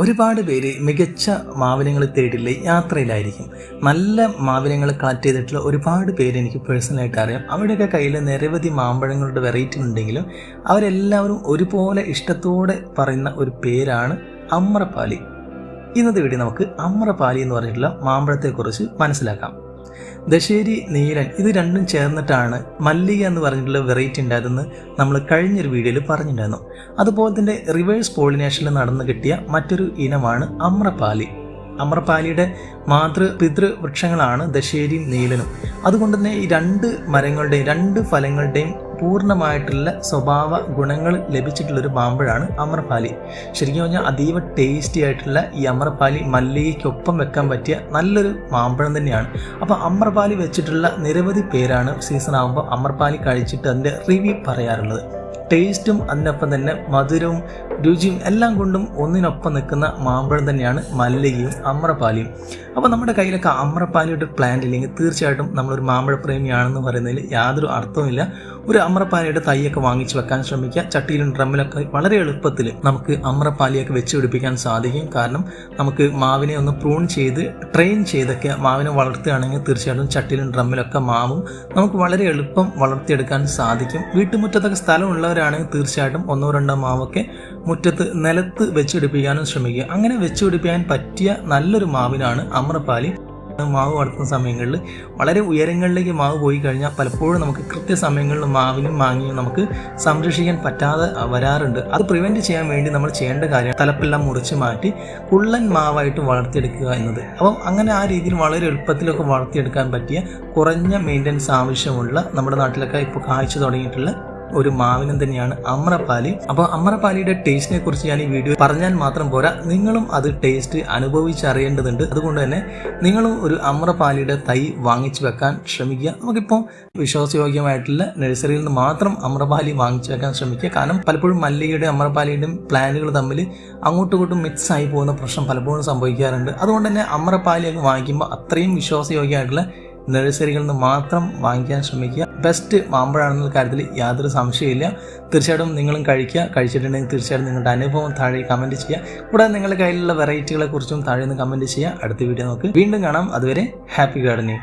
ഒരുപാട് പേര് മികച്ച മാവിനങ്ങൾ തേടില്ല യാത്രയിലായിരിക്കും. നല്ല മാവിനങ്ങൾ കളക്ട് ചെയ്തിട്ടുള്ള ഒരുപാട് പേര് എനിക്ക് പേഴ്സണലായിട്ട് അറിയാം. അവരുടെയൊക്കെ കയ്യിൽ നിരവധി മാമ്പഴങ്ങളുടെ വെറൈറ്റി ഉണ്ടെങ്കിലും അവരെല്ലാവരും ഒരുപോലെ ഇഷ്ടത്തോടെ പറയുന്ന ഒരു പേരാണ് അമ്രപാലി. ഇന്നത്തെ വീഡിയോ നമുക്ക് അമ്രപാലി എന്ന് പറഞ്ഞിട്ടുള്ള മാമ്പഴത്തെക്കുറിച്ച് മനസ്സിലാക്കാം. ദശേരി നീലൻ ഇത് രണ്ടും ചേർന്നിട്ടാണ് മല്ലിക എന്ന് പറഞ്ഞിട്ടുള്ള വെറൈറ്റി ഉണ്ടായതെന്ന് നമ്മൾ കഴിഞ്ഞൊരു വീഡിയോയിൽ പറഞ്ഞിട്ടുണ്ടായിരുന്നു. അതുപോലെ തന്നെ റിവേഴ്സ് പോളിനേഷനിൽ നടന്നു കിട്ടിയ മറ്റൊരു ഇനമാണ് അമ്രപാലി. അമ്രപാലിയുടെ മാതൃ പിതൃ വൃക്ഷങ്ങളാണ് ദശേരിയും നീലനും. അതുകൊണ്ട് തന്നെ ഈ രണ്ട് മരങ്ങളുടെയും രണ്ട് ഫലങ്ങളുടെയും പൂർണമായിട്ടുള്ള സ്വഭാവ ഗുണങ്ങൾ ലഭിച്ചിട്ടുള്ളൊരു മാമ്പഴമാണ് അമർപാലി. ശരിക്കും പറഞ്ഞാൽ അതീവ ടേസ്റ്റി ആയിട്ടുള്ള ഈ അമർപാലി മല്ലികയ്ക്കൊപ്പം വെക്കാൻ പറ്റിയ നല്ലൊരു മാമ്പഴം തന്നെയാണ്. അപ്പോൾ അമർപാലി വെച്ചിട്ടുള്ള നിരവധി പേരാണ് സീസൺ ആകുമ്പോൾ അമർപാലി കഴിച്ചിട്ട് അതിന്റെ റിവ്യൂ പറയാറുള്ളത്. ടേസ്റ്റും അതിനൊപ്പം തന്നെ മധുരവും രുചിയും എല്ലാം കൊണ്ടും ഒന്നിനൊപ്പം നിൽക്കുന്ന മാമ്പഴം തന്നെയാണ് മല്ലികയും അമ്രപ്പാലിയും അപ്പോൾ നമ്മുടെ കയ്യിലൊക്കെ അമ്രപ്പാലിയുടെ പ്ലാന്റ് ഇല്ലെങ്കിൽ തീർച്ചയായിട്ടും നമ്മളൊരു മാമ്പഴ പ്രേമിയാണെന്ന് പറയുന്നതിൽ യാതൊരു അർത്ഥവുമില്ല. ഒരു അമ്രപ്പാലിയുടെ തൈയൊക്കെ വാങ്ങിച്ച് വെക്കാൻ ശ്രമിക്കുക. ചട്ടിയിലും ഡ്രമ്മിലൊക്കെ വളരെ എളുപ്പത്തിൽ നമുക്ക് അമ്രപ്പാലിയൊക്കെ വെച്ച് പിടിപ്പിക്കാൻ സാധിക്കും. കാരണം നമുക്ക് മാവിനെ ഒന്ന് പ്രൂൺ ചെയ്ത് ട്രെയിൻ ചെയ്തൊക്കെ മാവിനെ വളർത്തുകയാണെങ്കിൽ തീർച്ചയായിട്ടും ചട്ടിയിലും ഡ്രമ്മിലൊക്കെ മാവും. നമുക്ക് വളരെ എളുപ്പം വളർത്തിയെടുക്കാൻ സാധിക്കും. വീട്ടുമുറ്റത്തൊക്കെ സ്ഥലമുള്ളവരാണെങ്കിൽ തീർച്ചയായിട്ടും ഒന്നോ രണ്ടോ മാവൊക്കെ മുറ്റത്ത് നിലത്ത് വെച്ചുപിടിപ്പിക്കാനും ശ്രമിക്കുക. അങ്ങനെ വെച്ചുപിടിപ്പിക്കാൻ പറ്റിയ നല്ലൊരു മാവിനാണ് അമ്രപ്പാലി മാവ് വളർത്തുന്ന സമയങ്ങളിൽ വളരെ ഉയരങ്ങളിലേക്ക് മാവ് പോയി കഴിഞ്ഞാൽ പലപ്പോഴും നമുക്ക് കൃത്യസമയങ്ങളിൽ മാവിനും മാങ്ങിയും നമുക്ക് സംരക്ഷിക്കാൻ പറ്റാതെ വരാറുണ്ട്. അത് പ്രിവെന്റ് ചെയ്യാൻ വേണ്ടി നമ്മൾ ചെയ്യേണ്ട കാര്യം തലപ്പെല്ലാം മുറിച്ച് മാറ്റി കുള്ളൻ മാവായിട്ട് വളർത്തിയെടുക്കുക എന്നത്. അപ്പം അങ്ങനെ ആ രീതിയിൽ വളരെ എളുപ്പത്തിലൊക്കെ വളർത്തിയെടുക്കാൻ പറ്റിയ കുറഞ്ഞ മെയിന്റനൻസ് ആവശ്യമുള്ള നമ്മുടെ നാട്ടിലൊക്കെ ഇപ്പോൾ കാഴ്ച തുടങ്ങിയിട്ടുള്ള ഒരു മാവിനം തന്നെയാണ് അമ്രപാലി. അപ്പോൾ അമ്രപാലിയുടെ ടേസ്റ്റിനെ കുറിച്ച് ഞാൻ ഈ വീഡിയോ പറഞ്ഞാൽ മാത്രം പോരാ. നിങ്ങളും അത് ടേസ്റ്റ് അനുഭവിച്ചറിയേണ്ടതുണ്ട്. അതുകൊണ്ട് തന്നെ നിങ്ങളും ഒരു അമ്രപാലിയുടെ തൈ വാങ്ങിച്ചു വെക്കാൻ ശ്രമിക്കുക. നമുക്കിപ്പോൾ വിശ്വാസയോഗ്യമായിട്ടുള്ള നഴ്സറിയിൽ നിന്ന് മാത്രം അമ്രപാലി വാങ്ങിച്ചു വെക്കാൻ ശ്രമിക്കുക. കാരണം പലപ്പോഴും മല്ലിയുടെ അമ്രപാലിയുടെയും പ്ലാനുകൾ തമ്മിൽ അങ്ങോട്ടും ഇങ്ങോട്ടും മിക്സ് ആയി പോകുന്ന പ്രശ്നം പലപ്പോഴും സംഭവിക്കാറുണ്ട്. അതുകൊണ്ട് തന്നെ അമ്രപ്പാലിയൊക്കെ വാങ്ങിക്കുമ്പോൾ അത്രയും വിശ്വാസയോഗ്യമായിട്ടുള്ള നഴ്സറികളിൽ നിന്ന് മാത്രം വാങ്ങിക്കാൻ ശ്രമിക്കുക. ബെസ്റ്റ് മാമ്പഴാണെന്നുള്ള കാര്യത്തിൽ യാതൊരു സംശയമില്ല തീർച്ചയായിട്ടും നിങ്ങളും കഴിക്കുക. കഴിച്ചിട്ടുണ്ടെങ്കിൽ തീർച്ചയായിട്ടും നിങ്ങളുടെ അനുഭവം താഴെ കമന്റ് ചെയ്യുക. കൂടാതെ നിങ്ങളുടെ കയ്യിലുള്ള വെറൈറ്റികളെ കുറിച്ചും താഴെ നിന്ന് കമന്റ് ചെയ്യുക. അടുത്ത വീഡിയോ നോക്ക് വീണ്ടും കാണാം. അതുവരെ ഹാപ്പി ഗാർഡനിങ്